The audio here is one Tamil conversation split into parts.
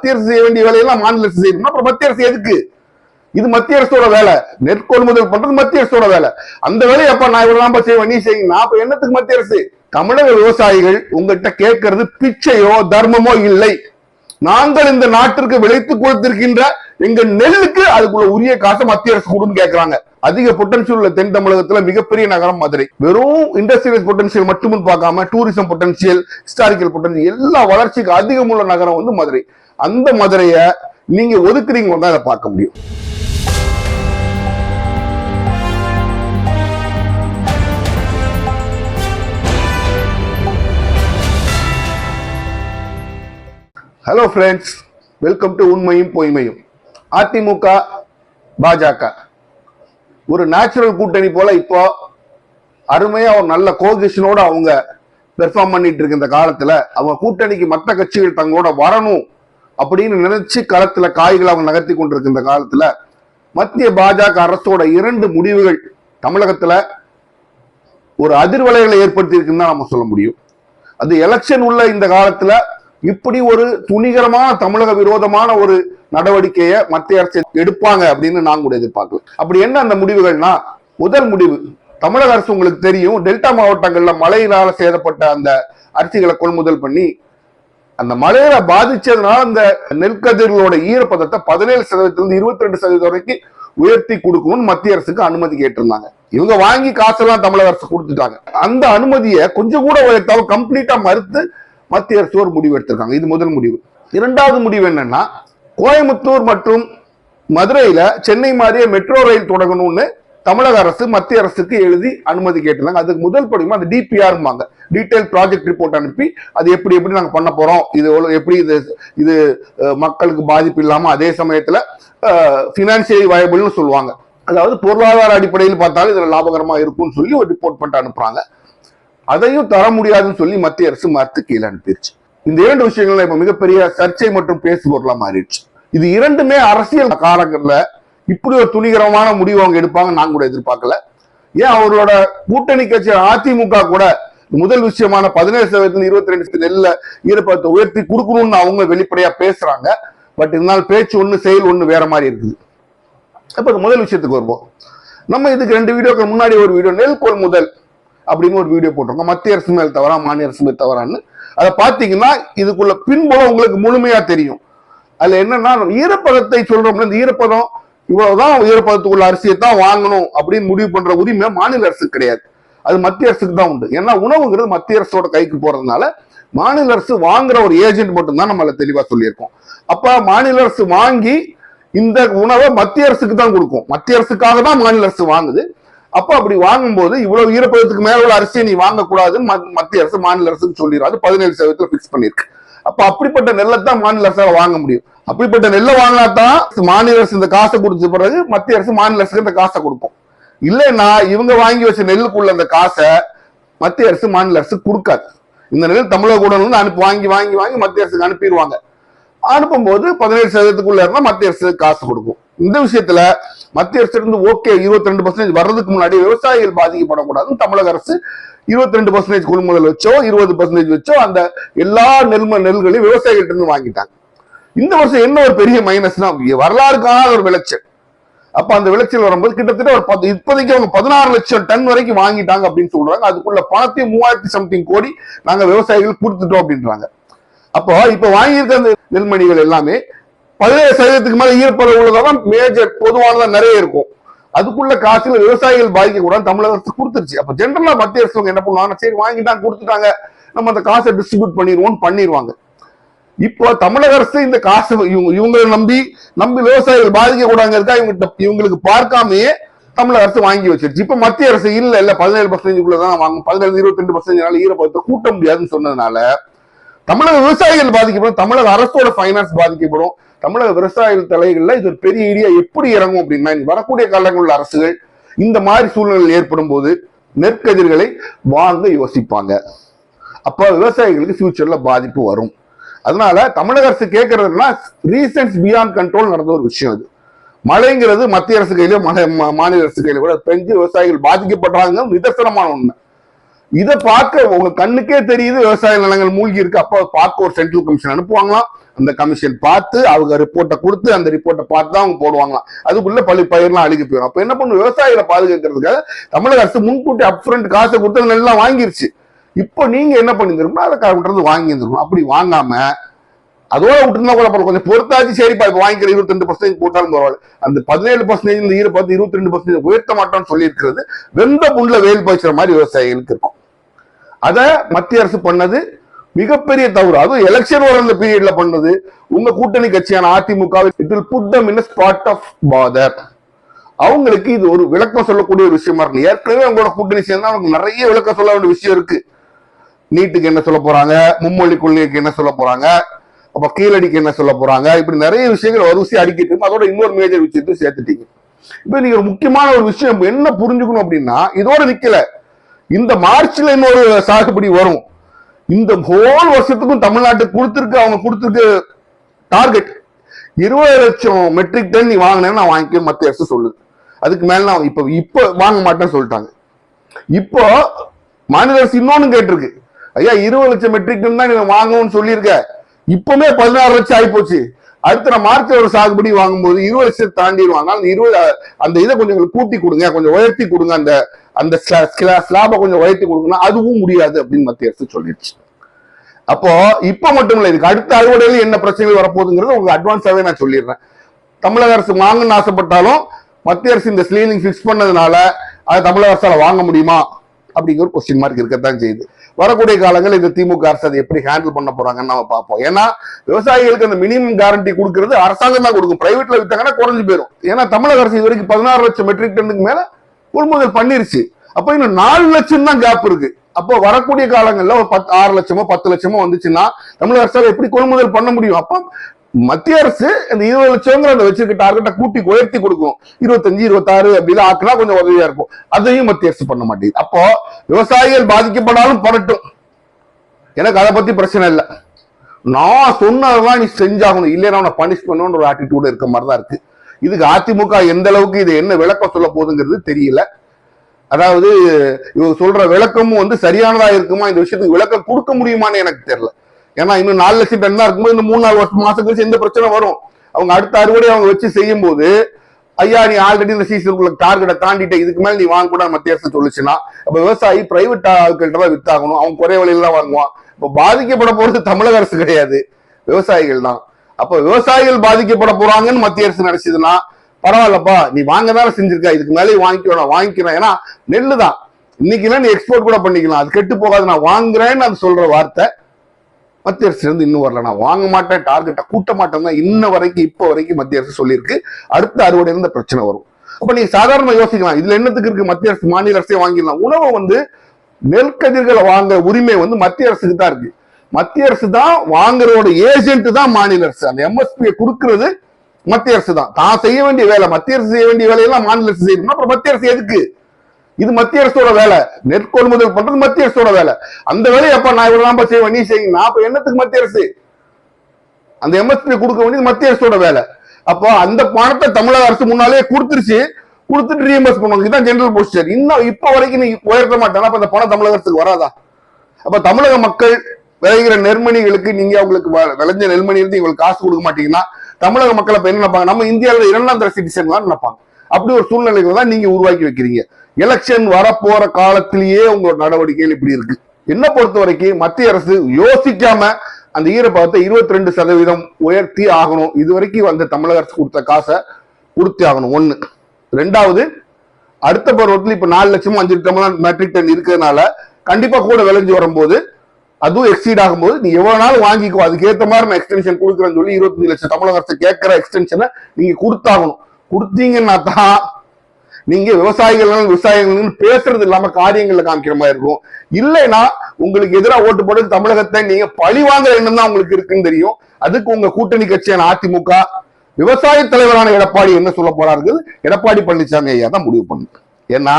மத்திய அரசு செய்ய வேண்டிய வேலையெல்லாம் மாநில அரசு செய்யணும். அப்புறம் மத்திய அரசு எதுக்கு? இது மத்திய அரசோட வேலை. நெற்கொள்முதல் பண்றது மத்திய அரசோட வேலை. அந்த வேலையை அப்ப நான் இவ்வளவு செய்வேன் நீ செய்யுங்க நான் அப்ப என்னத்துக்கு மத்திய அரசு? தமிழக விவசாயிகள் உங்ககிட்ட கேட்கறது பிச்சையோ தர்மமோ இல்லை. நாங்கள் இந்த நாட்டிற்கு விளைத்து கொடுத்திருக்கின்ற எங்க நெல்லுக்கு அதுக்குள்ள உரிய காசை மத்திய அரசு கொடுன்னு கேட்கறாங்க அதிக பொட்டன்சியல் உள்ள தென் தமிழகத்துல மிகப்பெரிய நகரம் மதுரை. வெறும் இண்டஸ்ட்ரியல் பொட்டன்சியல் மட்டும் பார்க்காம டூரிசம் பொட்டன்சியல் ஹிஸ்டாரிக்கல் பொட்டன்சியல் எல்லா வளர்ச்சிக்கு அதிகமுள்ள நகரம் வந்து மதுரை. அந்த மதுரைய நீங்க ஒதுக்குறீங்க தான் அதை பார்க்க முடியும். ஹலோ ஃப்ரெண்ட்ஸ் வெல்கம் டு உண்மையும் பொய்மையும். அதிமுக பாஜக. ஒரு நேச்சுரல் கூட்டணி போல இப்போ அருமையா ஒரு நல்ல கோகிஷனோட அவங்க பெர்ஃபார்ம் பண்ணிட்டு இருக்க இந்த காலத்துல அவங்க கூட்டணிக்கு மற்ற கட்சிகள் தங்களோட வரணும் அப்படின்னு நினைச்சு களத்துல காய்களை அவங்க நகர்த்தி கொண்டிருக்கின்ற காலத்துல மத்திய பாஜக அரசோட இரண்டு முடிவுகள் தமிழகத்துல ஒரு அதிர்வலைகளை ஏற்படுத்தி இருக்குன்னு தான் நம்ம சொல்ல முடியும். அது எலெக்ஷன் உள்ள இந்த காலத்துல இப்படி ஒரு துணிகரமான தமிழக விரோதமான ஒரு நடவடிக்கையை மத்திய அரசு எடுப்பாங்க அப்படின்னு நாங்க கூட எதிர்பார்க்கல. அப்படி என்ன அந்த முடிவுகள்னா முதல் முடிவு தமிழக அரசு உங்களுக்கு தெரியும் டெல்டா மாவட்டங்கள்ல மழையினால சேதப்பட்ட அந்த அரிசிகளை கொள்முதல் பண்ணி அந்த மழையில பாதிச்சதுனால அந்த நெற்கதிர்களோட ஈரப்பதத்தை பதினேழு சதவீதத்திலிருந்து இருபத்தி ரெண்டு சதவீதம் வரைக்கும் உயர்த்தி கொடுக்கணும்னு மத்திய அரசுக்கு அனுமதி கேட்டிருந்தாங்க. இவங்க வாங்கி காசெல்லாம் தமிழக அரசு கொடுத்துட்டாங்க. அந்த அனுமதியை கொஞ்சம் கூட உயர்த்தாலும் கம்ப்ளீட்டா மறுத்து மத்திய அரசு ஒரு முடிவு எடுத்திருக்காங்க. இது முதல் முடிவு. இரண்டாவது முடிவு என்னன்னா கோயம்புத்தூர் மற்றும் மதுரையில சென்னை மாதிரியே மெட்ரோ ரயில் தொடங்கணும்னு தமிழக அரசு மத்திய அரசுக்கு எழுதி அனுமதி கேட்டிருந்தாங்க. அதுக்கு முதல் படிமா அந்த டிபிஆர்ம்பாங்க டீட்டெயில் ப்ராஜெக்ட் ரிப்போர்ட் அனுப்பி அது எப்படி எப்படி நாங்கள் பண்ண போகிறோம் இது எப்படி இது இது மக்களுக்கு பாதிப்பு இல்லாமல் அதே சமயத்தில் ஃபினான்சியலி வயபிள்னு சொல்லுவாங்க. அதாவது பொருளாதார அடிப்படையில் பார்த்தாலும் இதில் லாபகரமாக இருக்கும்னு சொல்லி ஒரு ரிப்போர்ட் பண்ணிட்டு அனுப்புகிறாங்க அதையும் தர முடியாதுன்னு சொல்லி மத்திய அரசு மறுத்து கீழே அனுப்பிடுச்சு இந்த இரண்டு விஷயங்கள்ல இப்போ மிகப்பெரிய சர்ச்சை மற்றும் பேசுபொருளாக மாறிடுச்சு. இது இரண்டுமே அரசியல் காலங்களில் இப்படி ஒரு துணிகரமான முடிவு அவங்க எடுப்பாங்க நான் கூட எதிர்பார்க்கல. ஏன் அவர்களோட கூட்டணி கட்சி அதிமுக கூட முதல் விஷயமான பதினேழு சதவீதத்துல இருபத்தி ரெண்டு நெல்ல ஈரப்பதத்தை உயர்த்தி கொடுக்கணும்னு அவங்க வெளிப்படையா பேசுறாங்க. பட் இருந்தாலும் பேச்சு ஒண்ணு செயல் ஒண்ணு வேற மாதிரி இருக்குது. அப்ப முதல் விஷயத்துக்கு வருவோம். நம்ம இதுக்கு ரெண்டு வீடியோக்கு முன்னாடி ஒரு வீடியோ நெல் கொள்முதல் அப்படின்னு ஒரு வீடியோ போட்டிருக்கோம். மத்திய அரசு மேல் தவறா மாநில அரசு மேல் தவறான்னு. அதை பார்த்தீங்கன்னா இதுக்குள்ள பின்புலம் உங்களுக்கு முழுமையா தெரியும். அதுல என்னன்னா ஈரப்பதத்தை சொல்றோம்ல இந்த ஈரப்பதம் இவ்வளவுதான் ஈரப்பதத்துக்குள்ள அரிசியை தான் வாங்கணும் அப்படின்னு முடிவு பண்ற உரிமை மாநில அரசு கிடையாது. அது மத்திய அரசுக்கு தான் உண்டு. ஏன்னா உணவுங்கிறது மத்திய அரசோட கைக்கு போறதுனால மாநில அரசு வாங்குற ஒரு ஏஜென்ட் மட்டும்தான் நம்மள தெளிவா சொல்லியிருக்கோம். அப்ப மாநில அரசு வாங்கி இந்த உணவை மத்திய அரசுக்கு தான் கொடுக்கும். மத்திய அரசுக்காக தான் மாநில அரசு வாங்குது. அப்ப அப்படி வாங்கும்போது இவ்வளவு ஈரப்பதத்துக்கு மேல உள்ள அரிசியை நீ வாங்கக்கூடாதுன்னு ம- மத்திய அரசு மாநில அரசுக்கு சொல்லிடுறாரு அது பதினேழு சதவீதத்துல பிக்ஸ் பண்ணிருக்கு அப்ப அப்படிப்பட்ட நெல்லை தான் மாநில அரசால வாங்க முடியும். அப்படிப்பட்ட நெல்லை வாங்கினா தான் மாநில அரசு இந்த காசை கொடுத்த பிறகு மத்திய அரசு மாநில அரசுக்கு இந்த காசை கொடுக்கும். இல்லைன்னா இவங்க வாங்கி வச்ச நெல்லுக்குள்ள அந்த காசை மத்திய அரசு மாநில அரசு கொடுக்காது. இந்த நெல் தமிழக கூட அனுப்பி வாங்கி வாங்கி வாங்கி மத்திய அரசுக்கு அனுப்பிடுவாங்க. அனுப்பும்போது பதினேழு சதவீதத்துக்குள்ள இருந்தா மத்திய அரசு காசு கொடுக்கும். இந்த விஷயத்துல மத்திய அரசு இருந்து ஓகே இருபத்தி ரெண்டு பர்சன்டேஜ் வர்றதுக்கு முன்னாடி விவசாயிகள் பாதிக்கப்படக்கூடாதுன்னு தமிழக அரசு இருபத்தி ரெண்டு பர்சன்டேஜ் கொள்முதல் வச்சோ இருபது பர்சன்டேஜ் வச்சோ அந்த எல்லா நெல்ம நெல்களையும் விவசாயிகள்ட்ட இருந்து வாங்கிட்டாங்க. இந்த வருஷம் என்ன ஒரு பெரிய மைனஸ்னா வரலாறு காணாத ஒரு விளைச்சல். அப்ப அந்த விளைச்சல் வரும்போது கிட்டத்தட்ட ஒரு பத்து இப்போதைக்கு அவங்க பதினாறு லட்சம் டன் வரைக்கும் வாங்கிட்டாங்க அப்படின்னு சொல்றாங்க. அதுக்குள்ள பணத்தையும் மூவாயிரத்தி சம்திங் கோடி நாங்க விவசாயிகள் கொடுத்துட்டோம் அப்படின்றாங்க. அப்போ இப்ப வாங்கியிருக்க அந்த நெல்மணிகள் எல்லாமே பதினேழு சதவீதத்துக்கு மேல ஈரப்பதம் உள்ளதான் மேஜர் பொதுவானதா நிறைய இருக்கும். அதுக்குள்ள காசுல விவசாயிகள் பாதிக்க கூட தமிழக அரசு கொடுத்துருச்சு. அப்ப ஜென்ரலா மத்திய அரசு என்ன பண்ணுவாங்க சரி வாங்கிட்டாங்க கொடுத்துட்டாங்க. நம்ம அந்த காசை டிஸ்ட்ரிபியூட் பண்ணிடுவோம்னு பண்ணிடுவாங்க. இப்போ தமிழக அரசு இந்த காசு இவங்க இவங்களை நம்பி நம்பி விவசாயிகள் பாதிக்க கூடாங்கிறதுக்கா இவங்க இவங்களுக்கு பார்க்காமயே தமிழக அரசு வாங்கி வச்சிருச்சு. இப்ப மத்திய அரசு இல்ல இல்ல பதினேழு பர்சன்டேஜ் தான் வாங்கும். பதினேழு இருபத்தி ரெண்டு பர்சன்டேஜ் ஈரப்பதத்தை கூட்ட முடியாதுன்னு சொன்னதுனால தமிழக விவசாயிகள் பாதிக்கப்படும் தமிழக அரசோட ஃபைனான்ஸ் பாதிக்கப்படும். தமிழக விவசாயிகள் தலைகள்ல இது ஒரு பெரிய ஏரியா எப்படி இறங்கும் அப்படின்னா வரக்கூடிய காலங்களில் உள்ள அரசுகள் இந்த மாதிரி சூழ்நிலை ஏற்படும் போது நெற்கதிர்களை வாங்க யோசிப்பாங்க. அப்ப விவசாயிகளுக்கு ஃபியூச்சர்ல பாதிப்பு வரும். அதனால தமிழக அரசு கேட்கறதுனா ரீசன்ஸ் பியாண்ட் கண்ட்ரோல் நடந்த ஒரு விஷயம் அது மழைங்கிறது மத்திய அரசு கையிலோ மலை மா- மாநில அரசு கையிலோ கூட பெஞ்சு விவசாயிகள் பாதிக்கப்படுறாங்க நிதர்சனமான ஒண்ணு இதை பார்க்க உங்க கண்ணுக்கே தெரியுது விவசாய நிலங்கள் மூழ்கி இருக்கு. அப்ப பார்க்க ஒரு சென்ட்ரல் கமிஷன் அனுப்புவாங்களாம். அந்த கமிஷன் பார்த்து அவங்க ரிப்போர்ட்டை கொடுத்து அந்த ரிப்போர்ட்டை பார்த்து தான் அவங்க போடுவாங்களாம். அதுக்குள்ள பள்ளி பயிர்லாம் அழுகி போயிடும். அப்ப என்ன பண்ணும்? விவசாயிகளை பாதுகாக்கிறதுக்காக தமிழக அரசு முன்கூட்டி அப்ரண்ட் காசை கொடுத்து நெல்லாம் வாங்கிருச்சு. இப்போ நீங்க என்ன பண்ணிருந்தீங்கன்னா அதை கவுண்டர் வாங்கி இருந்திருக்கணும். அப்படி வாங்காம அதோட விட்டுருந்தா கூட பரவாயில்ல. கொஞ்சம் பொறுத்தாச்சு. சரிப்பா இப்ப வாங்கிக்கிற இருபத்தி ரெண்டு பர்சன்டேஜ் போட்டாலும் பரவாயில்ல. அந்த பதினேழு பர்சன்டேஜ் இந்த ஈர பார்த்து இருபத்தி ரெண்டு பர்சன்டேஜ் உயர்த்த மாட்டோம்னு சொல்லியிருக்கிறது வெந்த புண்ணில் வேல் பாய்ச்சுற மாதிரி விவசாயிகளுக்கு இருக்கும். அத மத்திய அரசு பண்ணது மிகப்பெரிய தவறு. அதுவும் எலெக்ஷன் வர அந்த பீரியட்ல பண்ணது. உங்க கூட்டணி கட்சியான AIADMK it will put them in spot of bother அவங்களுக்கு இது ஒரு விளக்கம் சொல்லக்கூடிய ஒரு விஷயமா இருக்கு ஏற்கனவே அவங்களோட கூட்டணி சேர்ந்தா அவங்களுக்கு நிறைய விளக்கம் சொல்ல வேண்டிய விஷயம் இருக்கு. நீட்டுக்கு என்ன சொல்ல போறாங்க? மும்மொழி கொள்கைக்கு என்ன சொல்ல போறாங்க? அப்ப கீழடிக்கு என்ன சொல்ல போறாங்க? இப்படி நிறைய விஷயங்கள் வரிசை அடிக்கிட்டு அதோட இன்னொரு மேஜர் விஷயத்தையும் சேர்த்துட்டீங்க. இப்ப நீங்க ஒரு முக்கியமான ஒரு விஷயம் என்ன புரிஞ்சுக்கணும் அப்படின்னா இதோட நிக்கல. இந்த மார்ச்ல இன்னொரு சாகுபடி வரும். இந்த ஹோல் வருஷத்துக்கும் தமிழ்நாட்டுக்கு கொடுத்துருக்கு அவங்க கொடுத்துருக்கு டார்கெட் இருபது லட்சம் மெட்ரிக் டன் நீ வாங்கினேன்னு நான் வாங்கிக்க மத்திய அரசு சொல்லுது. அதுக்கு மேல நான் இப்ப இப்ப வாங்க மாட்டேன்னு சொல்லிட்டாங்க. இப்போ மாநில அரசு இன்னொன்னு கேட்டிருக்கு. ஐயா இருபது லட்சம் மெட்ரிக் டன் தான் நீங்க வாங்கணும்னு சொல்லியிருக்க. இப்பவுமே பதினாறு லட்சம் ஆயிப்போச்சு. அடுத்த நான் ஒரு சாகுபடி வாங்கும்போது இருபது லட்சம் தாண்டிடுவாங்க. அந்த இருபது அந்த இதை கொஞ்சம் கூட்டி கொடுங்க. கொஞ்சம் உயர்த்தி கொடுங்க. அந்த அந்த ஸ்லாபை கொஞ்சம் உயர்த்தி கொடுங்கன்னா அதுவும் முடியாது அப்படின்னு மத்திய அரசு சொல்லிடுச்சு. அப்போ இப்ப மட்டும் இல்லை இதுக்கு அடுத்த அறுவடையில் என்ன பிரச்சனைகள் வரப்போகுதுங்கிறது உங்களுக்கு அட்வான்ஸாவே நான் சொல்லிடுறேன். தமிழக அரசு வாங்கணும்னு ஆசைப்பட்டாலும் மத்திய அரசு இந்த ஸ்லீனிங் ஃபிக்ஸ் பண்ணதுனால அது தமிழக அரசால வாங்க முடியுமா? அப்படிங்கிற ஒரு கொஸ்டின் மார்க் இருக்கத்தான் செய்யுது. வரக்கூடிய காலங்கள் இந்த திமுக அரசு அதை எப்படி ஹேண்டில் பண்ண போறாங்கன்னு நம்ம பார்ப்போம். ஏன்னா விவசாயிகளுக்கு அந்த மினிமம் கேரண்டி கொடுக்கறது அரசாங்கம் தான் கொடுக்கும். பிரைவேட்ல வித்தாங்கன்னா குறைஞ்சு போயிடும் ஏன்னா தமிழக அரசு இது வரைக்கும் பதினாறு லட்சம் மெட்ரிக் டன்னுக்கு மேல கொள்முதல் பண்ணிருச்சு. அப்ப இன்னும் நாலு லட்சம் தான் கேப் இருக்கு. அப்போ வரக்கூடிய காலங்கள்ல ஒரு பத்து ஆறு லட்சமோ பத்து லட்சமோ வந்துச்சுன்னா தமிழக அரசால் எப்படி கொள்முதல் பண்ண முடியும்? அப்போ மத்திய அரசு இந்த இருபது லட்சங்கிற அந்த வச்சிருக்க டார்கெட்டை கூட்டி உயர்த்தி கொடுக்கும். இருபத்தஞ்சு இருபத்தாறு அப்படின்னு ஆக்கினா கொஞ்சம் உதவியா இருக்கும். அதையும் மத்திய அரசு பண்ண மாட்டேங்குது. அப்போ விவசாயிகள் பாதிக்கப்படாலும் படட்டும் எனக்கு அதை பத்தி பிரச்சனை இல்லை. நான் சொன்னதான் நீ செஞ்சாகணும். இல்லைன்னா அவனை பனிஷ் பண்ணணும்னு ஒரு ஆட்டிடியூட் இருக்க மாதிரி தான் இருக்கு. இதுக்கு அதிமுக எந்த அளவுக்கு இது என்ன விளக்கம் சொல்ல போகுதுங்கிறது தெரியல. அதாவது இவங்க சொல்ற விளக்கமும் வந்து சரியானதா இருக்குமா? இந்த விஷயத்துக்கு விளக்கம் கொடுக்க முடியுமான்னு எனக்கு தெரியல. ஏன்னா இன்னும் நாலு லட்சம் டன் தான் இருக்கும்போது இன்னும் மூணு நாலு வருஷம் மாசம் கழிச்சு எந்த பிரச்சனை வரும்? அவங்க அடுத்த அறுவடை அவங்க வச்சு செய்யும் போது ஐயா நீ ஆல்ரெடி இந்த சீசனுக்குள்ள டார்கெட்டை தாண்டிட்ட இதுக்கு மேல நீ வாங்க கூட மத்திய அரசு சொல்லுச்சுன்னா அப்ப விவசாயி பிரைவேட் ஆட்கள்கிட்ட தான் வித்தாகணும். அவன் குறை விலையில தான் வாங்குவான். இப்ப பாதிக்கப்பட போறது தமிழக அரசு கிடையாது. விவசாயிகள் தான். அப்ப விவசாயிகள் பாதிக்கப்பட போறாங்கன்னு மத்திய அரசு நினைச்சதுன்னா பரவாயில்லப்பா நீ வாங்க தானே செஞ்சிருக்க இதுக்கு மேலே வாங்கிக்கோ நான் வாங்கிக்கிறேன். ஏன்னா நெல்லு தான். இன்னைக்கு நீ எக்ஸ்போர்ட் கூட பண்ணிக்கலாம். அது கெட்டு போகாது. நான் வாங்குறேன்னு அது சொல்ற வார்த்தை. மத்திய அரசு இருந்து இன்னும் வரல. நான் வாங்க மாட்டேன் டார்கெட்டை கூட்ட மாட்டேன் தான் இன்ன வரைக்கும் இப்போ வரைக்கும் மத்திய அரசு சொல்லியிருக்கு. அடுத்த அறுவடை இருந்த பிரச்சனை வரும். அப்ப நீங்க சாதாரண யோசிக்கலாம் இதுல என்னத்துக்கு இருக்கு? மத்திய அரசு மாநில அரசே வாங்கிடலாம். உணவை வந்து நெற்கதிர்களை வாங்குற உரிமை வந்து மத்திய அரசுக்கு தான் இருக்கு. மத்திய அரசு தான் வாங்குறதோட ஏஜென்ட் தான் மாநில அரசு. அந்த எம்எஸ்பியை கொடுக்கறது மத்திய அரசு தான். தான் செய்ய வேண்டிய வேலை மத்திய அரசு செய்ய வேண்டிய வேலையெல்லாம் மாநில அரசு செய்யணும்? அப்புறம் மத்திய அரசு எதுக்கு? இது மத்திய அரசோட வேலை. நெற்கொள்முதல் பண்றது மத்திய அரசோட வேலை. அந்த வேலையை அப்ப நான் இவ்வளவு தான் செய்வேன் நீ செய்யுங்க நான் அப்ப என்னத்துக்கு மத்திய அரசு? அந்த எம்எஸ்பி கொடுக்க வேண்டியது மத்திய அரசோட வேலை. அப்போ அந்த பணத்தை தமிழக அரசு முன்னாலே கொடுத்துருச்சு. கொடுத்துட்டு ரீஎம்பர்ஸ் பண்ணுவாங்க. இதுதான் ஜெனரல் போஸ்டர் இன்னும் இப்ப வரைக்கும் நீ உயர்த்த மாட்டானா. அப்ப அந்த பணம் தமிழக அரசுக்கு வராதா? அப்ப தமிழக மக்கள் விளைகிற நெர்மணிகளுக்கு நீங்க அவங்களுக்கு விளைஞ்ச நெல்மணி இருந்து இவங்களுக்கு காசு கொடுக்க மாட்டீங்கன்னா தமிழக மக்கள் இப்ப என்ன நினைப்பாங்க? நம்ம இந்தியாவில் இரண்டாம் தர சிட்டிசன் தான் நினைப்பாங்க. அப்படி ஒரு சூழ்நிலைகள் தான் நீங்க உருவாக்கி வைக்கிறீங்க. எலெக்ஷன் வரப்போற காலத்திலேயே உங்களோட நடவடிக்கைகள் இப்படி இருக்கு. என்ன பொறுத்த வரைக்கும் மத்திய அரசு யோசிக்காம அந்த ஈரப்பதத்தை இருபத்தி ரெண்டு சதவீதம் உயர்த்தி ஆகணும். இது வரைக்கும் அந்த தமிழக அரசு கொடுத்த காசை கொடுத்தே ஆகணும். ஒண்ணு. ரெண்டாவது அடுத்த பருவத்தில் இப்ப நாலு லட்சமும் அஞ்சு லட்சமும் மெட்ரிக் டன் இருக்கிறதுனால கண்டிப்பா கூட விளைஞ்சு வரும்போது அதுவும் எக்ஸீட் ஆகும்போது நீ எவ்வளவு நாள் வாங்கிக்கோ அதுக்கேற்ற மாதிரி நான் எக்ஸ்டென்ஷன் கொடுக்குறேன்னு சொல்லி இருபத்தஞ்சு லட்சம் தமிழக அரசு கேட்கிற எக்ஸ்டென்ஷனை நீங்க கொடுத்தாகணும். கொடுத்தீங்கன்னா தான் நீங்க விவசாயிகள் விவசாயிகள் பேசுறது இல்லாம காரியங்கள்ல காமிக்கிற மாதிரி இருக்கும். இல்லைன்னா உங்களுக்கு எதிராக ஓட்டு போட்டு தமிழகத்தை நீங்க பழி வாங்குற எண்ணம் தான் உங்களுக்கு இருக்குன்னு தெரியும். அதுக்கு உங்க கூட்டணி கட்சியான அதிமுக விவசாய தலைவரான எடப்பாடி என்ன சொல்ல போறாரு எடப்பாடி பழனிசாமி ஐயா தான் முடிவு பண்ணுது ஏன்னா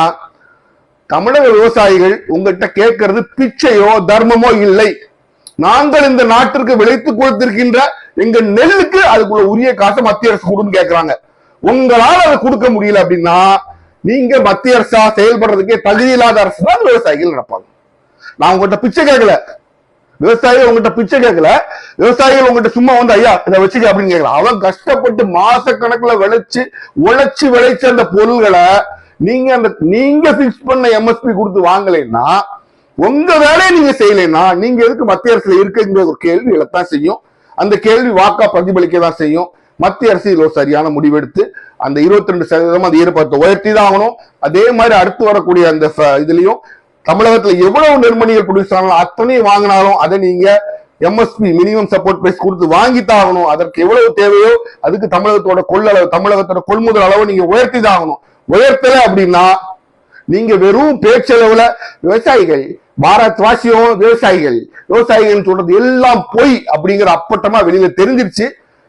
தமிழக விவசாயிகள் உங்ககிட்ட கேட்கறது பிச்சையோ தர்மமோ இல்லை. நாங்கள் இந்த நாட்டிற்கு விளைத்து கொடுத்திருக்கின்ற எங்க நெல்லுக்கு அதுக்குள்ள உரிய காசை மத்திய அரசு கொடுன்னு கேட்கறாங்க உங்களால அதை கொடுக்க முடியல அப்படின்னா நீங்க மத்திய அரசா செயல்படுறதுக்கே தகுதி இல்லாத அரசு தான் விவசாயிகள் நடப்பாங்க நான் உங்கள்கிட்ட பிச்சை கேட்கல. விவசாயிகள் உங்ககிட்ட பிச்சை கேட்கல. விவசாயிகள் உங்ககிட்ட சும்மா வந்து ஐயா இதை வச்சுக்க அப்படின்னு கேட்கல. அவன் கஷ்டப்பட்டு மாச கணக்குல விளைச்சு உழைச்சு விளைச்ச அந்த பொருள்களை நீங்க அந்த நீங்க பிக்ஸ் பண்ண எம்எஸ்பி கொடுத்து வாங்கலைன்னா உங்க வேலையை நீங்க செய்யலைன்னா நீங்க எதுக்கு மத்திய அரசுல இருக்குங்கிற ஒரு கேள்வி எழத்தான் செய்யும். அந்த கேள்வி வாக்கா பிரதிபலிக்க தான் செய்யும். மத்திய அரசு இதுல ஒரு சரியான முடிவெடுத்து அந்த இருபத்தி ரெண்டு சதவீதம் அந்த ஈரப்பதத்தை உயர்த்தி தான் ஆகணும். அதே மாதிரி அடுத்து வரக்கூடிய அந்த இதுலயும் தமிழகத்துல எவ்வளவு நெர்மணிகள் ப்ரொடியூஸ் ஆனாலும் அத்தனையும் வாங்கினாலும் அதை நீங்க எம்எஸ்பி மினிமம் சப்போர்ட் பிரைஸ் கொடுத்து வாங்கித்தான் ஆகணும். அதற்கு எவ்வளவு தேவையோ அதுக்கு தமிழகத்தோட கொள்ளளவு தமிழகத்தோட கொள்முதல் அளவு நீங்க உயர்த்தி தான் ஆகணும். உயர்த்தல அப்படின்னா நீங்க வெறும் பேச்சளவுல விவசாயிகள் பாரத் வாசியம் விவசாயிகள் விவசாயிகள் சொல்றது எல்லாம் பொய் அப்படிங்கிற அப்பட்டமா வெளியில தெரிஞ்சிருச்சு.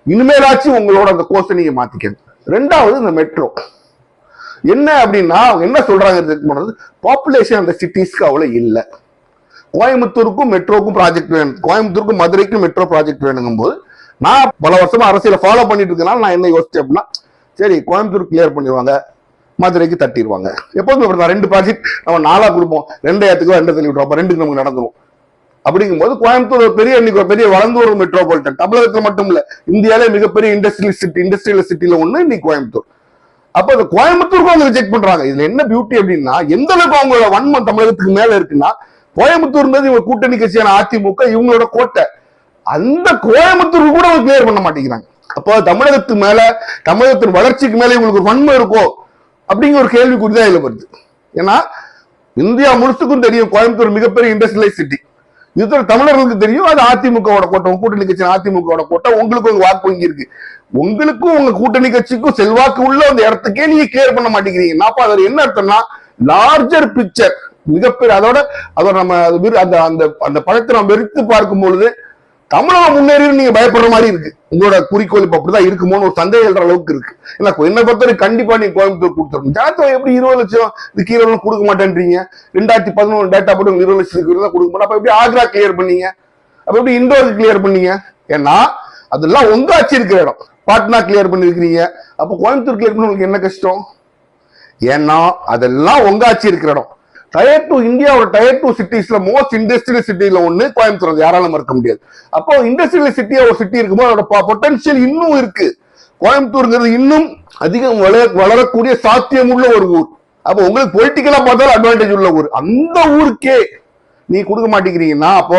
இனிமேலாச்சும் உங்களோட அந்த கோர்ஸை நீங்க மாத்திக்கணும் ரெண்டாவது இந்த மெட்ரோ என்ன அப்படின்னா அவங்க என்ன சொல்றாங்க பாப்புலேஷன் அந்த சிட்டிஸ்க்கு அவ்வளோ இல்லை. கோயம்புத்தூருக்கும் மெட்ரோக்கும் ப்ராஜெக்ட் வேணும். கோயம்புத்தூருக்கும் மதுரைக்கும் மெட்ரோ ப்ராஜெக்ட் வேணுங்கும் போது நான் பல வருஷமா அரசியல ஃபாலோ பண்ணிட்டு இருக்கனால நான் என்ன யோசிச்சேன் அப்படின்னா சரி கோயம்புத்தூர் கிளியர் பண்ணிடுவாங்க மதுரைக்கு தட்டிடுவாங்க. எப்போதுமே ரெண்டு ப்ராஜெக்ட் நம்ம நாளா கொடுப்போம். ரெண்டு ஏத்துக்கோ ரெண்டு தள்ளி விட்டுருவோம். ரெண்டுக்கு நமக்கு நடந்துரும். அப்படிங்கும்போது கோயம்புத்தூர் ஒரு பெரிய இன்னைக்கு ஒரு பெரிய வளர்ந்து ஒரு மெட்ரோபாலிட்டன் தமிழகத்துல மட்டும் இல்ல இந்தியாவிலே மிகப்பெரிய இண்டஸ்ட்ரியல் சிட்டி இண்டஸ்ட்ரியல் சிட்டில ஒண்ணு இன்னைக்கு கோயம்புத்தூர். அப்ப அந்த கோயம்புத்தூருக்கும் அவங்க ரிஜெக்ட் பண்றாங்க. இதுல என்ன பியூட்டி அப்படின்னா எந்த அளவுக்கு அவங்களோட வன்மம் தமிழகத்துக்கு மேல இருக்குன்னா கோயம்புத்தூர்ன்றது இவங்க கூட்டணி கட்சியான அதிமுக இவங்களோட கோட்டை. அந்த கோயம்புத்தூருக்கு கூட அவங்க கிளியர் பண்ண மாட்டேங்கிறாங்க. அப்போ தமிழகத்து மேல தமிழகத்தின் வளர்ச்சிக்கு மேல இவங்களுக்கு ஒரு வன்மம் இருக்கோ? அப்படிங்கிற ஒரு கேள்விக்குறி தான் இதுல வருது. ஏன்னா இந்தியா முழுசுக்கும் தெரியும் கோயம்புத்தூர் மிகப்பெரிய இண்டஸ்ட்ரியலைஸ் சிட்டி இதுல தமிழர்களுக்கு தெரியும். அது அதிமுகவோட கூட்டம் கூட்டணி கட்சி அதிமுகவோட கூட்டம். உங்களுக்கு உங்க வாக்கு வங்கி இருக்கு. உங்களுக்கும் உங்க கூட்டணி கட்சிக்கும் செல்வாக்கு உள்ள அந்த இடத்துக்கே நீங்க கிளியர் பண்ண மாட்டேங்கிறீங்க. நான் அதோட என்ன அர்த்தம்னா லார்ஜர் பிக்சர் மிகப்பெரிய அதோட அதோட நம்ம அது அந்த அந்த அந்த படத்தை நம்ம வெறுத்து பார்க்கும் பொழுது தமிழகம் முன்னேறி நீங்க பயப்படுற மாதிரி இருக்கு. உங்களோட குறிக்கோள் இப்ப அப்படிதான் இருக்குமோன்னு ஒரு சந்தேகம் எழுற அளவுக்கு இருக்கு. ஏன்னா என்ன பொறுத்தவரை கண்டிப்பா நீங்க கோயம்புத்தூர் கொடுத்துருங்க ஜனத்தொகை எப்படி இருபது லட்சம் இது கீழே கொடுக்க மாட்டேன்றீங்க. ரெண்டாயிரத்தி பதினொன்று டேட்டா போட்டு இருபது லட்சத்துக்கு தான் கொடுக்க மாட்டோம் அப்ப எப்படி ஆக்ரா கிளியர் பண்ணீங்க? அப்ப எப்படி இண்டோருக்கு கிளியர் பண்ணீங்க? ஏன்னா அதெல்லாம் உங்க ஆட்சி இருக்கிற இடம். பாட்னா கிளியர் பண்ணிருக்கிறீங்க. அப்ப கோயம்புத்தூர் கிளியர் பண்ண உங்களுக்கு என்ன கஷ்டம்? ஏன்னா அதெல்லாம் உங்க ஆட்சி இருக்கிற இடம். டயர் டூ இந்தியாவோட டயர் டூ சிட்டிஸ்ல மோஸ்ட் இண்டஸ்ட்ரியல் சிட்டியில ஒண்ணு கோயம்புத்தூர் அது யாராலும் மறக்க முடியாது. அப்போ இண்டஸ்ட்ரியல் சிட்டியா ஒரு சிட்டி இருக்கும்போது அதோட பொட்டன்சியல் இன்னும் இருக்கு. கோயம்புத்தூர்ங்கிறது இன்னும் அதிகம் வளர வளரக்கூடிய சாத்தியமுள்ள ஒரு ஊர். அப்போ உங்களுக்கு பொலிட்டிக்கலா பார்த்தாலும் அட்வான்டேஜ் உள்ள ஊர். அந்த ஊருக்கே நீ கொடுக்க மாட்டேங்கிறீங்கன்னா அப்போ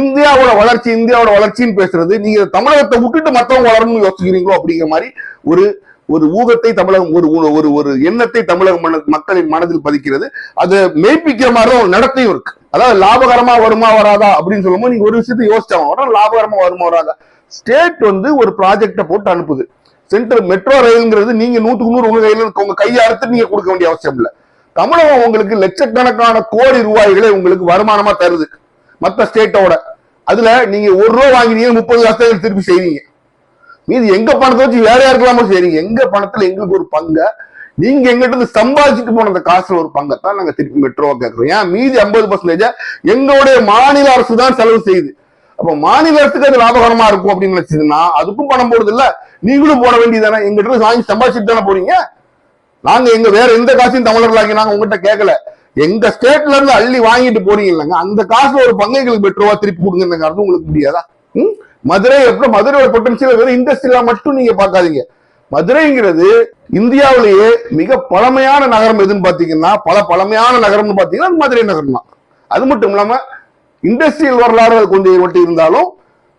இந்தியாவோட வளர்ச்சி இந்தியாவோட வளர்ச்சின்னு பேசுறது நீங்க தமிழகத்தை விட்டுட்டு மத்தவங்க வளரணும்னு யோசிக்கிறீங்களோ அப்படிங்கிற மாதிரி ஒரு ஒரு ஊகத்தை தமிழகம் ஒரு ஒரு- ஒரு எண்ணத்தை தமிழக மக்களின் மனதில் பதிக்கிறது. அது மெய்ப்பிக்கிற மாதிரி ஒரு நடத்தையும் இருக்கு. அதாவது லாபகரமா வருமா வராதா அப்படின்னு சொல்லும்போது நீங்க ஒரு விஷயத்தை யோசிச்சாங்க லாபகரமா வருமா வராதா? ஸ்டேட் வந்து ஒரு ப்ராஜெக்டை போட்டு அனுப்புது. சென்ட்ரல் மெட்ரோ ரயில்ங்கிறது நீங்க நூத்துக்கு நூறு உங்க கையில உங்க கையை அறுத்து நீங்க கொடுக்க வேண்டிய அவசியம் இல்லை. தமிழகம் உங்களுக்கு லட்சக்கணக்கான கோடி ரூபாய்களை உங்களுக்கு வருமானமா தருது. மற்ற ஸ்டேட்டோட அதுல நீங்க ஒரு ரூபா வாங்கினீங்க முப்பது லட்சம் திருப்பி செய்வீங்க. மீதி எங்க பணத்தை வச்சு வேற யாருக்கலாமோ சரி எங்க பணத்துல எங்களுக்கு ஒரு பங்க? நீங்க எங்கிட்ட இருந்து சம்பாதிச்சுட்டு போன அந்த காசுல ஒரு பங்கத்தான் நாங்க திருப்பி மெட்ரோவா கேட்கறோம் ஏன்? மீதி ஐம்பது பர்சன்டேஜ எங்களுடைய மாநில அரசு தான் செலவு செய்யுது. அப்ப மாநில அரசுக்கு அது லாபகரமா இருக்கும் அப்படின்னு நினைச்சதுன்னா அதுக்கும் பணம் போடுது இல்ல நீங்களும் போட வேண்டியதானே எங்கிட்ட இருந்து வாங்கி சம்பாதிச்சுட்டு தானே போறீங்க? நாங்க எங்க வேற எந்த காசையும் தமிழர்களாக்கி நாங்க உங்ககிட்ட கேட்கல எங்க ஸ்டேட்ல இருந்து அள்ளி வாங்கிட்டு போறீங்க இல்லைங்க. அந்த காசுல ஒரு பங்கு எங்களுக்கு மெட்ரோவா திருப்பி கொடுங்க உங்களுக்கு முடியாதா? ம்? மதுரை எப்படி மதுரையோட பொட்டன்சியல் வெறும் இண்டஸ்ட்ரியலா மட்டும் நீங்க பார்க்காதீங்க. மதுரைங்கிறது இந்தியாவிலேயே மிக பழமையான நகரம் எதுன்னு பாத்தீங்கன்னா பல பழமையான நகரம்னு பாத்தீங்கன்னா மதுரை நகரம் தான். அது மட்டும் இல்லாம இண்டஸ்ட்ரியல் வரலாறு அது கொஞ்சம் மட்டும் இருந்தாலும்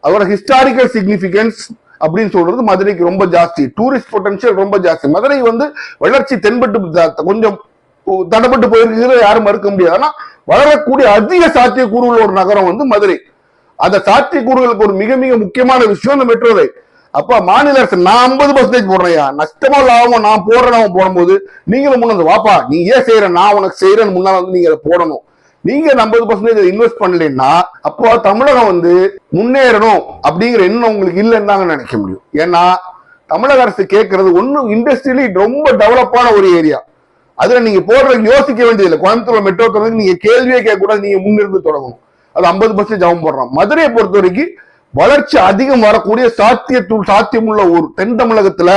அதோட ஹிஸ்டாரிக்கல் சிக்னிபிகன்ஸ் அப்படின்னு சொல்றது மதுரைக்கு ரொம்ப ஜாஸ்தி. டூரிஸ்ட் பொட்டன்ஷியல் ரொம்ப ஜாஸ்தி. மதுரை வந்து வளர்ச்சி தென்பட்டு கொஞ்சம் தடப்பட்டு போயிருக்கிறது யாரும் மறுக்க முடியாது. ஆனா வளரக்கூடிய அதிக சாத்தியக்கூறுகள் ஒரு நகரம் வந்து மதுரை. அந்த சாத்தியக்கூறுகளுக்கு ஒரு மிக மிக முக்கியமான விஷயம் இந்த மெட்ரோ ரயில் அப்ப மாநில அரசு நான் ஐம்பது பர்சன்டேஜ் போடுறேயா நஷ்டமா லாபமோ நான் போடுறேன் போடும்போது நீங்களும் முன்ன வாப்பா நீ ஏன் செய்யற? நான் உனக்கு செய்யறேன்னு முன்னால வந்து நீங்க அதை போடணும். நீங்க ஐம்பது பர்சன்டேஜ் இன்வெஸ்ட் பண்ணலைன்னா அப்போ தமிழகம் வந்து முன்னேறணும் அப்படிங்கிற எண்ணம் உங்களுக்கு இல்லைன்னு தாங்க நினைக்க முடியும். ஏன்னா தமிழக அரசு கேட்கறது ஒன்றும் இண்டஸ்ட்ரியலி ரொம்ப டெவலப்பான ஒரு ஏரியா அதுல நீங்க போடுறதுக்கு யோசிக்க வேண்டியதில்லை. கோயம்புத்தூர் மெட்ரோ தொடர்ந்து நீங்க கேள்வியே கேட்க கூடாது நீங்க முன்னிருந்து தொடங்கணும். அது ஐம்பது பர்சன்டேஜ் அவன் போடுறான். மதுரையை பொறுத்த வரைக்கும் வளர்ச்சி அதிகம் வரக்கூடிய சாத்தியத்துள் சாத்தியமுள்ள ஊர். தென் தமிழகத்துல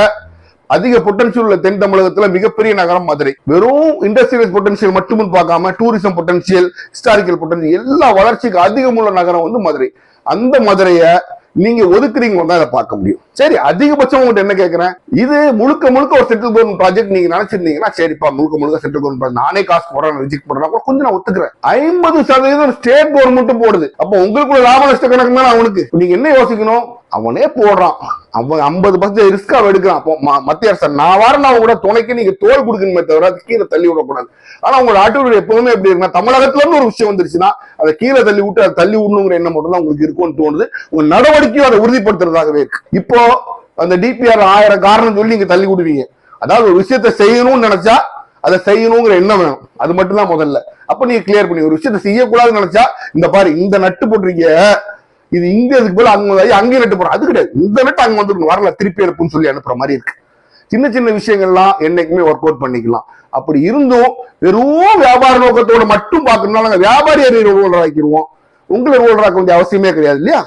அதிக பொட்டன்சியல் உள்ள தென் தமிழகத்துல மிகப்பெரிய நகரம் மதுரை. வெறும் இண்டஸ்ட்ரியல் பொட்டன்சியல் மட்டும் பார்க்காம டூரிசம் பொட்டன்சியல் ஹிஸ்டாரிக்கல் பொட்டன்சியல் எல்லா வளர்ச்சிக்கு அதிகமுள்ள நகரம் வந்து மதுரை. அந்த மதுரையை நீங்க ஒதுக்குறீங்க தான் அதை பார்க்க முடியும். சரி அதிகபட்சம் உங்கள்கிட்ட என்ன கேட்கறேன் இது முழுக்க முழுக்க ஒரு சென்ட்ரல் கவர்மெண்ட் ப்ராஜெக்ட் நீங்க நினைச்சிருந்தீங்கன்னா சரிப்பா முழுக்க முழுக்க சென்ட்ரல் கவர்மெண்ட் நானே காசு போறேன் ரிஜெக்ட் பண்றேன் கூட கொஞ்சம் நான் ஒத்துக்கிறேன். ஐம்பது சதவீதம் ஸ்டேட் கவர்மெண்ட்டும் போடுது. அப்போ உங்களுக்குள்ள லாப நஷ்ட கணக்கு தான் அவனுக்கு. நீங்க என்ன யோசிக்கணும்? அவனே போடுறான். அவன் ஐம்பது பர்சன்ட் ரிஸ்க் அவன் எடுக்கிறான். அப்போ மத்திய அரசு நான் வாரம் நான் கூட துணைக்கு நீங்க தோல் கொடுக்கணுமே தவிர அது கீழே தள்ளி விடக்கூடாது. ஆனா உங்களோட ஆட்டோவில் எப்பவுமே எப்படி இருக்குன்னா தமிழகத்துல இருந்து ஒரு விஷயம் வந்துருச்சுன்னா அதை கீழே தள்ளி விட்டு அதை தள்ளி விடணுங்கிற எண்ணம் மட்டும் தான் உங்களுக்கு இருக்கும்னு தோணுது. உங்க நடவடிக்கையும் அதை உறுதிப்படுத்துறதாகவே இருக்கு. இப்போ அந்த டிபிஆர் ஆயிரம் காரணம் சொல்லி நீங்க தள்ளி விடுவீங்க. அதாவது ஒரு விஷயத்த செய்யணும்னு நினைச்சா அதை செய்யணுங்கிற எண்ணம் வேணும். அது மட்டும் தான் முதல்ல. அப்ப நீங்க கிளியர் பண்ணி ஒரு விஷயத்த செய்யக்கூடாதுன்னு நினைச்சா இந்த பாரு இந்த நட்டு போட்டிருக்கீங்க இது இங்க இதுக்கு போல அங்க அங்கேயும் நட்டு போறோம். அது கிடையாது. இந்த நட்டு அங்க வந்துருக்கணும். வரல திருப்பி அனுப்புன்னு சொல்லி அனுப்புற மாதிரி இருக்கு. சின்ன சின்ன விஷயங்கள்லாம் என்னைக்குமே ஒர்க் அவுட் பண்ணிக்கலாம். அப்படி இருந்தும் வெறும் வியாபார நோக்கத்தோட மட்டும் பார்க்கணும்னா நாங்க வியாபாரி ரோல் ஆக்கிடுவோம் உங்களை ரோல் ஆக்க வேண்டிய அவசியமே கிடையாது இல்லையா?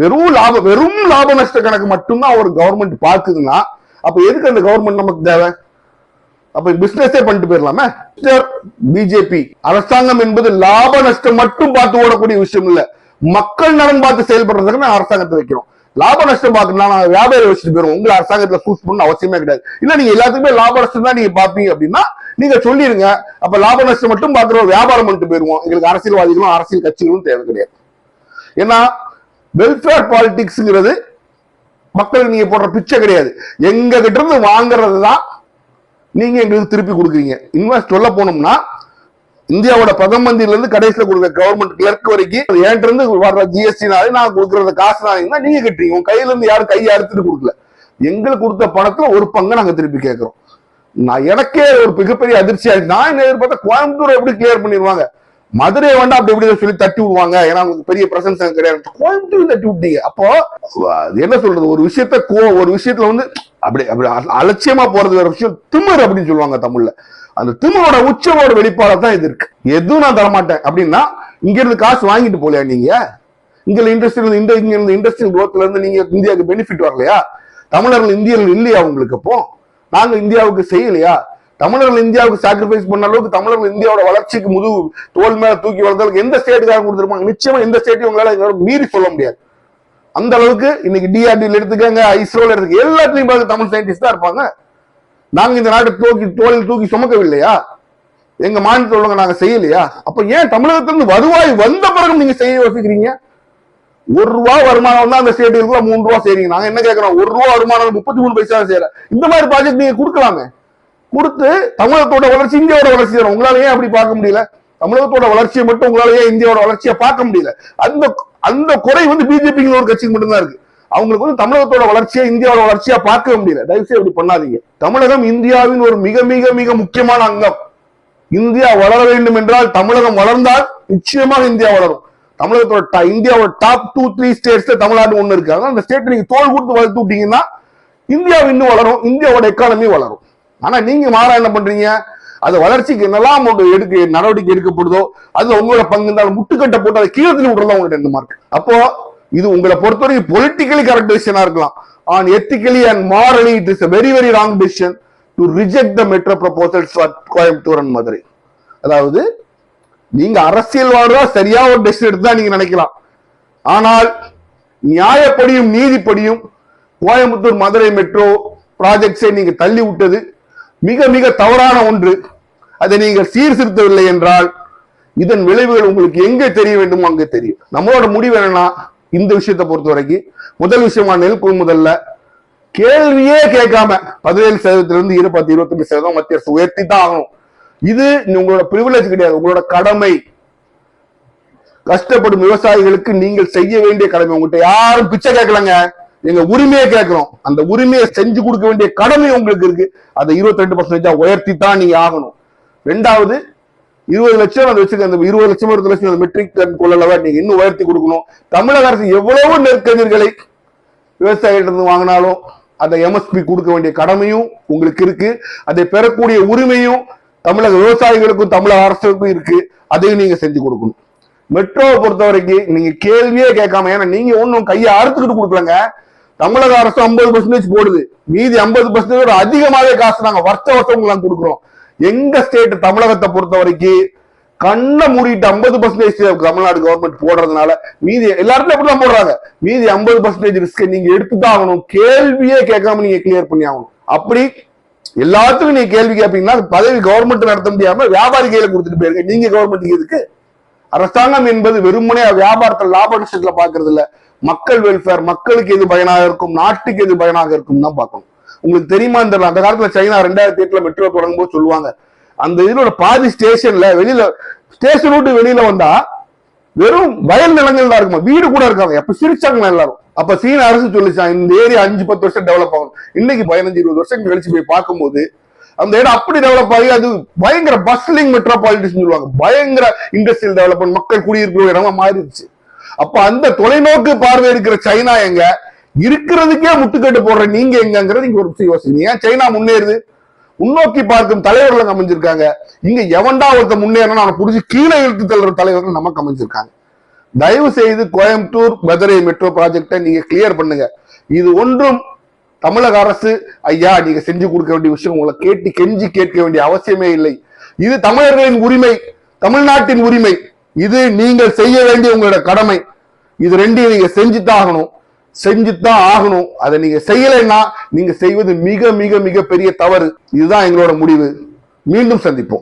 வெறும் லாபம் வெறும் லாப நஷ்ட கணக்கு மட்டும்தான் ஒரு கவர்மெண்ட் பார்க்குதுன்னா அப்ப எதுக்கு அந்த கவர்மெண்ட் நமக்கு தேவை? அப்ப பிசினஸே பண்ணிட்டு போயிடலாமே? பிஜேபி அரசாங்கம் என்பது லாப நஷ்டம் மட்டும் பார்த்து ஓடக்கூடிய விஷயம் இல்லை. மக்கள் நலன் பார்த்து செயல்படுறதுக்கு நான் அரசாங்கத்தை வைக்கிறோம் லாப நஷ்டம் பார்க்கணும்னா நான் வியாபாரி வச்சுட்டு போயிடும் உங்களை அரசாங்கத்துல சூஸ் பண்ணணும் அவசியமே கிடையாது. இல்ல நீங்க எல்லாத்துக்குமே லாப நஷ்டம் தான் நீங்க பாப்பீங்க அப்படின்னா நீங்க சொல்லிருங்க. அப்ப லாப நஷ்டம் மட்டும் பாக்குறோம் வியாபாரம் பண்ணிட்டு போயிருவோம். எங்களுக்கு அரசியல்வாதிகளும் அரசியல் கட்சிகளும் தேவை கிடையாது. ஏன்னா வெல்ஃபேர் பாலிடிக்ஸ்ங்கிறது மக்களுக்கு நீங்க போடுற பிச்சை கிடையாது. எங்க கிட்ட இருந்து வாங்குறது தான் நீங்க எங்களுக்கு திருப்பி கொடுக்குறீங்க. இன்வெஸ்ட் சொல்ல போனோம்னா இந்தியாவோட பிரதம மந்திரில இருந்து கடைசியில கொடுக்குற கவர்மெண்ட் கிளர்க் வரைக்கும் என்கிட்ட இருந்து வர்ற ஜிஎஸ்டினாலே நான் கொடுக்கறத காசு தான் நீங்க கட்டுறீங்க. உங்க கையில இருந்து யாரும் கையை அறுத்துட்டு கொடுக்கல. எங்களுக்கு கொடுத்த பணத்துல ஒரு பங்கை நாங்க திருப்பி கேட்கறோம். நான் எனக்கே ஒரு மிகப்பெரிய அதிர்ச்சி ஆயிடுச்சு நான் என்ன எதிர்பார்த்தா கோயம்புத்தூர் எப்படி கிளியர் பண்ணிடுவாங்க? மதுரையை வேண்டாம் அப்படி இப்படி சொல்லி தட்டி விடுவாங்க. ஏன்னா உங்களுக்கு பெரிய பிரசன்ஸ் கிடையாது. கோயம்புத்தூர் தட்டி விட்டீங்க அப்போ அது என்ன சொல்றது? ஒரு விஷயத்த கோ ஒரு விஷயத்துல வந்து அப்படி அப்படி அலட்சியமா போறது வேற விஷயம். திமிர் அப்படின்னு சொல்லுவாங்க தமிழ்ல. அந்த திமிரோட உச்சவோட வெளிப்பாடு தான் இது இருக்கு. எதுவும் நான் தரமாட்டேன். அப்படின்னா இங்க இருந்து காசு வாங்கிட்டு போலையா நீங்க? இங்க இண்டஸ்ட்ரியல் இந்த இங்க இருந்து இண்டஸ்ட்ரியல் குரோத்ல இருந்து நீங்க இந்தியாவுக்கு பெனிஃபிட் வரலையா? தமிழர்கள் இந்தியர்கள் இல்லையா உங்களுக்கு அப்போ? நாங்க இந்தியாவுக்கு செய்யலையா? தமிழர்கள் இந்தியாவுக்கு சாக்ரிஃபைஸ் பண்ண அளவுக்கு தமிழர்கள் இந்தியாவோட வளர்ச்சிக்கு முதுகு தோல் மேல தூக்கி வளர்ந்ததுக்கு எந்த ஸ்டேட்டுக்காக கொடுத்துருப்பாங்க? நிச்சயமா எந்த ஸ்டேட்டையும் உங்களால மீறி சொல்ல முடியாது. அந்த அளவுக்கு இன்னைக்கு டிஆர்டியில் எடுத்துக்கங்க இஸ்ரோல எடுத்துக்க எல்லாத்துலயும் பார்த்து தமிழ் சயின்டிஸ்ட் தான் இருப்பாங்க. நாங்க இந்த நாட்டை தூக்கி தோளில் தூக்கி சுமக்கவில்லையா? எங்க மாநிலத்தில் உள்ளவங்க நாங்க செய்யலையா? அப்ப ஏன் தமிழகத்திலிருந்து வருவாய் வந்த பிறகு நீங்க செய்ய யோசிக்கிறீங்க? ஒரு ரூபா வருமானம் தான் அந்த ஸ்டேட்டுக்குள்ள மூணு ரூபா செய்றீங்க. நாங்க என்ன கேட்கறோம் ஒரு ரூபா வருமானம் முப்பத்தி மூணு பைசா செய்யற இந்த மாதிரி ப்ராஜெக்ட் நீங்க கொடுக்கலாமே? கொடுத்து தமிழகத்தோட வளர்ச்சி இந்தியாவோட வளர்ச்சி தரும் உங்களால ஏன் அப்படி பார்க்க முடியல. தமிழகத்தோட வளர்ச்சியை மட்டும் உங்களால ஏன் இந்தியாவோட வளர்ச்சியை பார்க்க முடியல. அந்த அந்த குறை வந்து பிஜேபிங்கிற ஒரு கட்சிக்கு மட்டும்தான் இருக்கு. அவங்களுக்கு வந்து தமிழகத்தோட வளர்ச்சியை இந்தியாவோட வளர்ச்சியா பார்க்க முடியல. தயவுசெய்து அப்படி பண்ணாதீங்க. தமிழகம் இந்தியாவின் ஒரு மிக மிக மிக முக்கியமான அங்கம். இந்தியா வளர வேண்டும் என்றால் தமிழகம் வளர்ந்தால் நிச்சயமாக இந்தியா வளரும். தமிழகத்தோட இந்தியாவோட டாப் டூ த்ரீ ஸ்டேட்ஸ்ல தமிழ்நாடு ஒன்று இருக்காங்க அந்த ஸ்டேட் நீங்க தோல் கொடுத்து வளர்த்து விட்டீங்கன்னா இந்தியா இன்னும் வளரும் இந்தியாவோட எக்கானமி வளரும். ஆனா நீங்க மாறா என்ன பண்றீங்க? அது வளர்ச்சிக்கு என்னெல்லாம் ஒரு எடுக்க நடவடிக்கை எடுக்கப்படுதோ அது உங்களோட பங்கு இருந்தாலும் முட்டுக்கட்டை போட்டு அதை கீழே தள்ளி விடுறதா உங்கள்ட்ட ரெண்டு மார்க் அப்போ இது உங்களை பொறுத்தவரைக்கும் பொலிட்டிக்கலி கரெக்ட் டிசிஷனா இருக்கலாம். On ethically and morally it is very very wrong decision to reject the metro proposals for Coimbatore and Madurai அதாவது நீங்க அரசியல்வாதா சரியா ஒரு டெசிஷன் எடுத்து தான் நீங்க நினைக்கலாம். ஆனால் நியாயப்படியும் நீதிப்படியும் கோயம்புத்தூர் மதுரை மெட்ரோ ப்ராஜெக்ட்ஸை நீங்க தள்ளி விட்டது. மிக மிக தவறான ஒன்று. அதை நீங்கள் சீர்திருத்தவில்லை என்றால் இதன் விளைவுகள் உங்களுக்கு எங்கே தெரிய வேண்டுமோ அங்கே தெரியும். நம்மளோட முடிவு என்னன்னா இந்த விஷயத்தை பொறுத்த வரைக்கும் முதல் விஷயமா நெல் கொள்முதல்ல. கேள்வியே கேட்காம பதினேழு சதவீதத்திலிருந்து இருபத்தி இருபத்தஞ்சு சதவீதம் மத்திய அரசு உயர்த்தி தான் ஆகணும். இது உங்களோட பிரிவிலேஜ் கிடையாது. உங்களோட கடமை. கஷ்டப்படும் விவசாயிகளுக்கு நீங்கள் செய்ய வேண்டிய கடமை. உங்ககிட்ட யாரும் பிச்சை கேட்கலங்க. எங்க உரிமையை கேட்கிறோம். அந்த உரிமையை செஞ்சு கொடுக்க வேண்டிய கடமை உங்களுக்கு இருக்கு. அதை இருபத்தி ரெண்டு பர்சன்டேஜா உயர்த்தி தான் நீங்க ஆகணும். ரெண்டாவது இருபது லட்சம் அந்த வச்சுக்க அந்த இருபது லட்சம் இருபது லட்சம் அந்த மெட்ரிக் டன் கொள்ளளவை நீங்க இன்னும் உயர்த்தி கொடுக்கணும். தமிழக அரசு எவ்வளவு நெற்கதிர்களை விவசாயிகிட்ட வாங்கினாலும் அந்த எம்எஸ்பி கொடுக்க வேண்டிய கடமையும் உங்களுக்கு இருக்கு. அதை பெறக்கூடிய உரிமையும் தமிழக விவசாயிகளுக்கும் தமிழக அரசுக்கும் இருக்கு. அதையும் நீங்க செஞ்சு கொடுக்கணும். மெட்ரோவை பொறுத்த வரைக்கும் நீங்க கேள்வியே கேட்காம ஏன்னா நீங்க ஒன்னும் கையை அறுத்துக்கிட்டு கொடுக்கலங்க. தமிழக அரசு ஐம்பது பர்சன்டேஜ் போடுது. மீதி ஐம்பது பர்சன்டேஜ் அதிகமாவே காசு நாங்க வருஷ வருஷம் உங்களுக்கு கொடுக்குறோம். எங்க ஸ்டேட் தமிழகத்தை பொறுத்த வரைக்கும் கண்ணை மூடிட்டு ஐம்பது பர்சன்டேஜ் தமிழ்நாடு கவர்மெண்ட் போடுறதுனால மீதி எல்லாருமே அப்படிதான் போடுறாங்க. மீதி ஐம்பது பர்சன்டேஜ் ரிஸ்க் நீங்க எடுத்துதான் ஆகணும். கேள்வியே கேட்காம நீங்க கிளியர் பண்ணி ஆகணும். அப்படி எல்லாத்துக்கும் நீங்க கேள்வி கேட்பீங்கன்னா பதவி கவர்மெண்ட் நடத்த முடியாம வியாபாரி கையில கொடுத்துட்டு போயிருக்க நீங்க கவர்மெண்ட் எதுக்கு? அரசாங்கம் என்பது வெறுமனே வியாபாரத்தை லாப நஷ்டத்துல பாக்குறது இல்ல மக்கள் வெல்ஃபேர் மக்களுக்கு எது பயனாக இருக்கும் நாட்டுக்கு எது பயனாக இருக்கும் தான் பார்க்கணும். உங்களுக்கு தெரியுமா இந்த அந்த காலத்துல சைனா ரெண்டாயிரத்தி எட்டுல மெட்ரோ தொடங்கும் போது சொல்லுவாங்க. அந்த இதனோட பாதி ஸ்டேஷன்ல வெளியில ஸ்டேஷன் விட்டு வெளியில வந்தா வெறும் வயல் நிலங்கள் தான் இருக்குமா? வீடு கூட இருக்காங்க. அப்ப சிரிச்சாங்களா எல்லாரும்? அப்ப சீன அரசு சொல்லிச்சான் இந்த ஏரியா அஞ்சு பத்து வருஷம் டெவலப் ஆகும் இன்னைக்கு பதினஞ்சு இருபது வருஷம் கழிச்சு போய் பார்க்கும்போது அந்த இடம் அப்படி டெவலப் ஆகி அது பயங்கர பஸ்லிங் மெட்ரோபாலிட்டிஸ் சொல்லுவாங்க. பயங்கர இண்டஸ்ட்ரியல் டெவலப்மெண்ட் மக்கள் குடியிருக்கிற இடமா மாறிடுச்சு. அப்ப அந்த தொலைநோக்கு பார்வை இருக்கிற சைனா எங்க? இருக்கிறதுக்கே முட்டுக்கட்டு போடுற நீங்க எங்கிறது இங்க ஒரு யோசனை. ஏன் சைனா முன்னேறுது? முன்னோக்கி பார்க்கும் தலைவர்கள் அமைஞ்சிருக்காங்க? இங்க எவன்டா ஒருத்த முன்னேறணும் அவனை புடிச்சு கீழே இழுத்து தள்ளுற தலைவர்கள் நமக்கு அமைஞ்சிருக்காங்க. தயவு செய்து கோயம்புத்தூர் மதுரை மெட்ரோ ப்ராஜெக்டை நீங்க கிளியர் பண்ணுங்க. இது ஒன்றும் தமிழக அரசு ஐயா நீங்க செஞ்சு கொடுக்க வேண்டிய விஷயம் உங்களை கேட்டு கெஞ்சி கேட்க வேண்டிய அவசியமே இல்லை. இது தமிழர்களின் உரிமை தமிழ்நாட்டின் உரிமை. இது நீங்கள் செய்ய வேண்டிய உங்களோட கடமை. இது ரெண்டையும் நீங்க செஞ்சுதான் ஆகணும் செஞ்சுதான் ஆகணும். அதை நீங்க செய்யலைன்னா நீங்க செய்வது மிக மிக மிக பெரிய தவறு. இதுதான் எங்களோட முடிவு. மீண்டும் சந்திப்போம்.